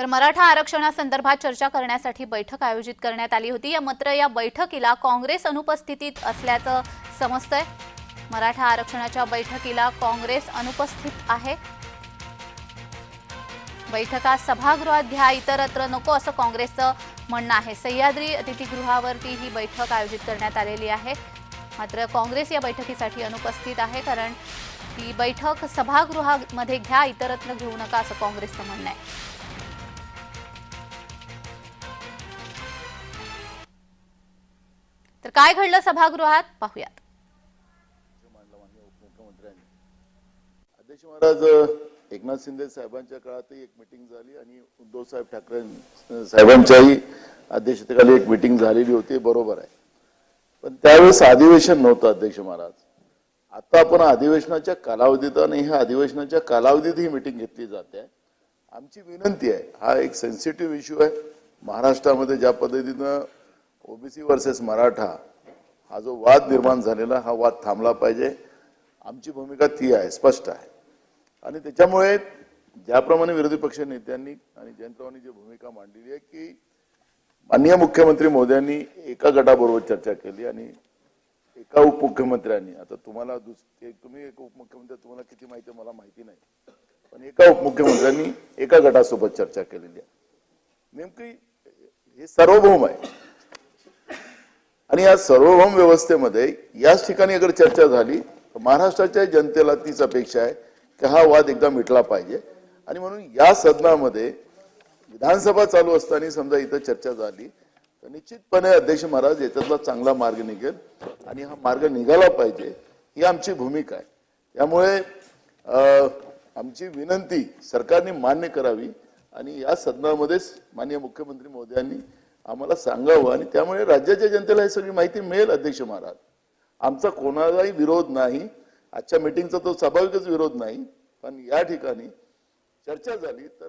तर मराठा आरक्षणासंदर्भात चर्चा करण्यासाठी बैठक आयोजित करण्यात आली होती. या मात्र या बैठकीला काँग्रेस अनुपस्थितीत असल्याचं समजतंय. मराठा आरक्षणाच्या बैठकीला काँग्रेस अनुपस्थित आहे. बैठका सभागृहात घ्या इतरत्र नको असं काँग्रेसचं म्हणणं आहे. सह्याद्री अतिथीगृहावरती ही बैठक आयोजित करण्यात आलेली आहे. मात्र काँग्रेस या बैठकीसाठी अनुपस्थित आहे कारण ही बैठक सभागृहामध्ये घ्या इतरत्र घेऊ नका असं काँग्रेसचं म्हणणं आहे. तर काय घडलं सभागृहात? पाहूयात. मांडला अध्यक्ष महाराज एकनाथ शिंदे साहेबांच्या काळातही एक मिटिंग झाली आणि उद्धव साहेब ठाकरे साहेबांच्याही अध्यक्षतेखाली एक मिटिंग झालेली होती बरोबर आहे. पण त्यावेळेस अधिवेशन नव्हतं अध्यक्ष महाराज. आता आपण अधिवेशनाच्या कालावधीत आणि ह्या अधिवेशनाच्या कालावधीत ही मिटिंग घेतली जाते. आमची विनंती आहे हा एक सेन्सिटिव्ह इश्यू आहे. महाराष्ट्रामध्ये ज्या पद्धतीनं ओबीसी वर्सेस मराठा हा जो वाद निर्माण झालेला हा वाद थांबला पाहिजे. आमची भूमिका ती आहे स्पष्ट आहे. आणि त्याच्यामुळे ज्याप्रमाणे विरोधी पक्ष नेत्यांनी आणि जयंतरावांनी जी भूमिका मांडलेली आहे की माननीय मुख्यमंत्री मोद्यांनी एका गटाबरोबर चर्चा केली आणि एका उपमुख्यमंत्र्यांनी आता तुम्हाला दुस- तुम्ही एक उपमुख्यमंत्री तुम्हाला किती माहिती आहे मला माहिती नाही. पण एका उपमुख्यमंत्र्यांनी एका गटासोबत चर्चा केलेली आहे. नेमकी हे सार्वभौम आहे. आणि या सार्वभौम व्यवस्थेमध्ये याच ठिकाणी अगर चर्चा झाली तर महाराष्ट्राच्या जनतेला तीच अपेक्षा आहे की हा वाद एकदा मिटला पाहिजे. आणि म्हणून या सदनामध्ये विधानसभा चालू असताना समजा इथं चर्चा झाली तर निश्चितपणे अध्यक्ष महाराज याच्यातला चांगला मार्ग निघेल आणि हा मार्ग निघाला पाहिजे ही आमची भूमिका आहे. त्यामुळे अं, आमची विनंती सरकारने मान्य करावी आणि या सदनामध्येच माननीय मुख्यमंत्री मोदयांनी आम्हाला सांगावं आणि त्यामुळे राज्याच्या जनतेला ही सगळी माहिती मिळेल अध्यक्ष महाराज. आमचा कोणालाही विरोध नाही. आजच्या मिटिंगचा तो स्वाभाविकच विरोध नाही. पण या ठिकाणी चर्चा झाली तर